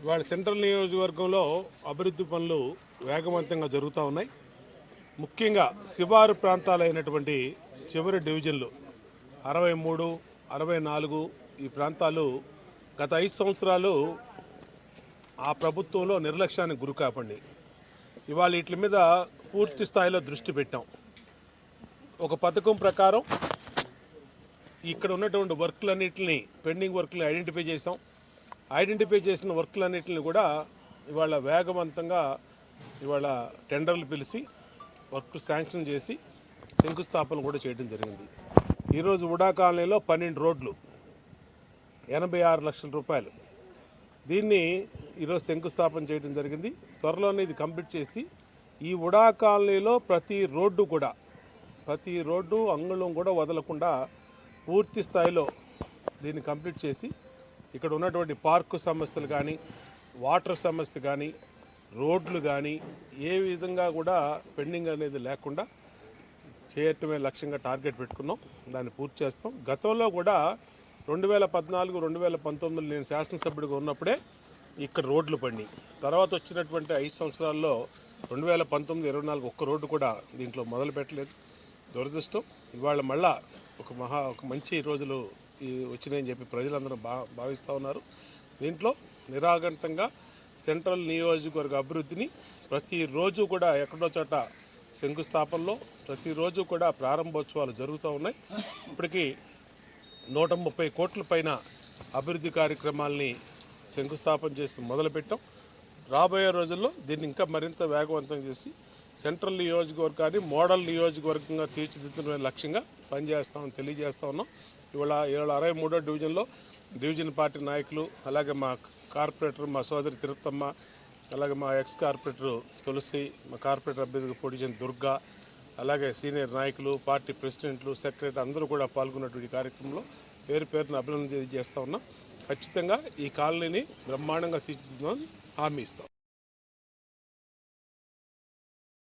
ఇవాళ సెంట్రల్ నియోజకవర్గంలో అభివృద్ధి పనులు వేగవంతంగా జరుగుతూ ఉన్నాయి. ముఖ్యంగా శివారు ప్రాంతాలైనటువంటి చివరి డివిజన్లు అరవై మూడు అరవై నాలుగు ఈ ప్రాంతాలు గత ఐదు సంవత్సరాలు ఆ ప్రభుత్వంలో నిర్లక్ష్యానికి గురి కాపండి ఇవాళ వీటి మీద పూర్తి స్థాయిలో దృష్టి పెట్టాం. ఒక పథకం ప్రకారం ఇక్కడ ఉన్నటువంటి వర్క్లన్నింటినీ పెండింగ్ వర్క్లు ఐడెంటిఫై చేసాం ఐడెంటిఫై చేసిన వర్క్లన్నింటిని కూడా ఇవాళ వేగవంతంగా ఇవాళ టెండర్లు పిలిచి వర్క్ శాంక్షన్ చేసి శంకుస్థాపన కూడా చేయడం జరిగింది. ఈరోజు ఉడా కాలనీలో పన్నెండు రోడ్లు ఎనభై ఆరు లక్షల రూపాయలు. దీన్ని ఈరోజు శంకుస్థాపన చేయడం జరిగింది. త్వరలోనే ఇది కంప్లీట్ చేసి ఈ ఉడా కాలనీలో ప్రతి రోడ్డు కూడా ప్రతి రోడ్డు అంగుళం కూడా వదలకుండా పూర్తి స్థాయిలో దీన్ని కంప్లీట్ చేసి ఇక్కడ ఉన్నటువంటి పార్కు సమస్యలు కానీ వాటర్ సమస్య కానీ రోడ్లు కానీ ఏ విధంగా కూడా పెండింగ్ అనేది లేకుండా చేయటమే లక్ష్యంగా టార్గెట్ పెట్టుకున్నాం. దాన్ని పూర్తి చేస్తాం. గతంలో కూడా రెండు వేల పద్నాలుగు రెండు వేల పంతొమ్మిదిలో నేను శాసనసభ్యుడిగా ఉన్నప్పుడే ఇక్కడ రోడ్లు పడినాయి. తర్వాత వచ్చినటువంటి ఐదు సంవత్సరాల్లో రెండు వేల పంతొమ్మిది ఇరవై నాలుగు ఒక్క రోడ్డు కూడా దీంట్లో మొదలు పెట్టలేదు దురదృష్టం. ఇవాళ మళ్ళా ఒక మహా ఒక మంచి రోజులు వచ్చినాయని చెప్పి ప్రజలందరూ భా భావిస్తూ ఉన్నారు. దీంట్లో నిరాఘంటంగా సెంట్రల్ నియోజకవర్గ అభివృద్ధిని ప్రతిరోజు కూడా ఎక్కడో చోట శంకుస్థాపనలో ప్రతిరోజు కూడా ప్రారంభోత్సవాలు జరుగుతూ ఉన్నాయి. ఇప్పటికీ నూట ముప్పై కోట్ల పైన అభివృద్ధి కార్యక్రమాల్ని శంకుస్థాపన చేసి మొదలుపెట్టాం. రాబోయే రోజుల్లో దీన్ని ఇంకా మరింత వేగవంతం చేసి సెంట్రల్ నియోజకవర్గాన్ని మోడల్ నియోజకవర్గంగా తీర్చిదిద్దడమే లక్ష్యంగా పనిచేస్తామని తెలియజేస్తా ఉన్నాం. ఇవాళ ఇవాళ అరవై మూడో డివిజన్లో డివిజన్ పార్టీ నాయకులు అలాగే మా కార్పొరేటర్ మా సోదరి తిరుపతమ్మ అలాగే మా ఎక్స్ కార్పొరేటర్ తులసి మా కార్పొరేటర్ అభ్యర్థిగా పోటీ చేసిన దుర్గా అలాగే సీనియర్ నాయకులు పార్టీ ప్రెసిడెంట్లు సెక్రటరీ అందరూ కూడా పాల్గొన్నటువంటి కార్యక్రమంలో పేరు పేరును అభినందన చేస్తా ఉన్నాం. ఖచ్చితంగా ఈ కాలనీని బ్రహ్మాండంగా తీర్చిదిద్దామని హామీ ఇస్తాం.